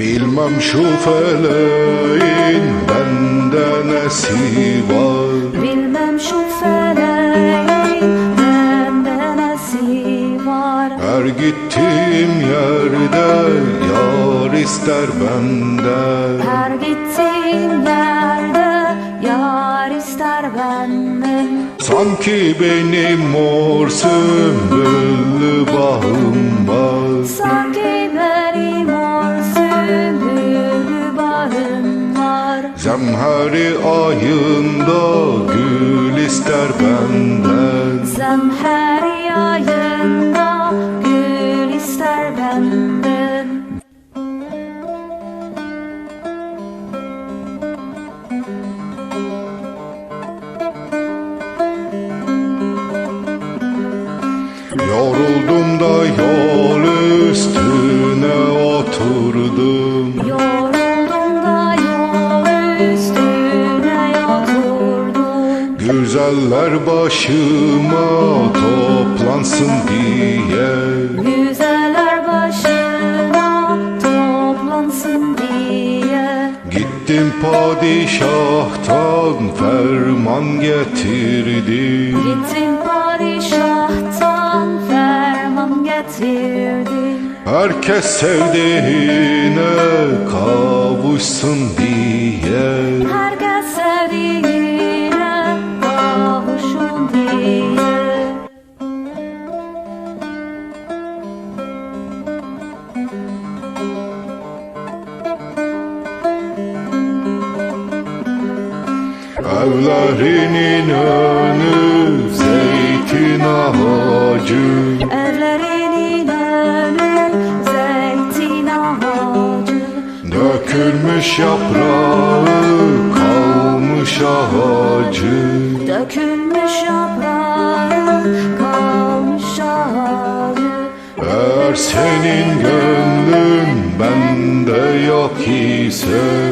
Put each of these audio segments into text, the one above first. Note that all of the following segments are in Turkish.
Bilmem şu feleğin bende nesi var. Bilmem şu feleğin bende nesi var. Her gittiğim yerde yar ister benden Her gittiğim yerde yar ister benden Sanki benim mor sümbüllü bağım var. Sanki Zemheri ayında gül ister benden. Zemher yayında gül ister benden. Yoruldum da yol üstüne Güzeller başıma toplansın diye. Güzeller başıma toplansın diye. Gittim padişahtan ferman getirdim. Gittim padişahtan ferman getirdim. Herkes sevdiğine kavuşsun diye. Herkes sevdiğine Evlerinin önü zeytin ağacı. Evlerinin önü zeytin ağacı. Dökülmüş yaprağı kalmış ağacı. Dökülmüş yaprağı kalmış ağacı. Eğer senin gönlün bende yok ise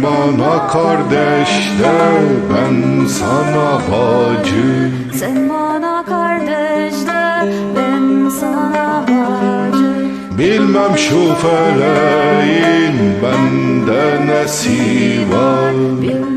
Sen bana kardeş de ben sana bacı. Sen bana kardeş de ben sana bacı. Bilmem şu feleğin bende nesi var. Bilmem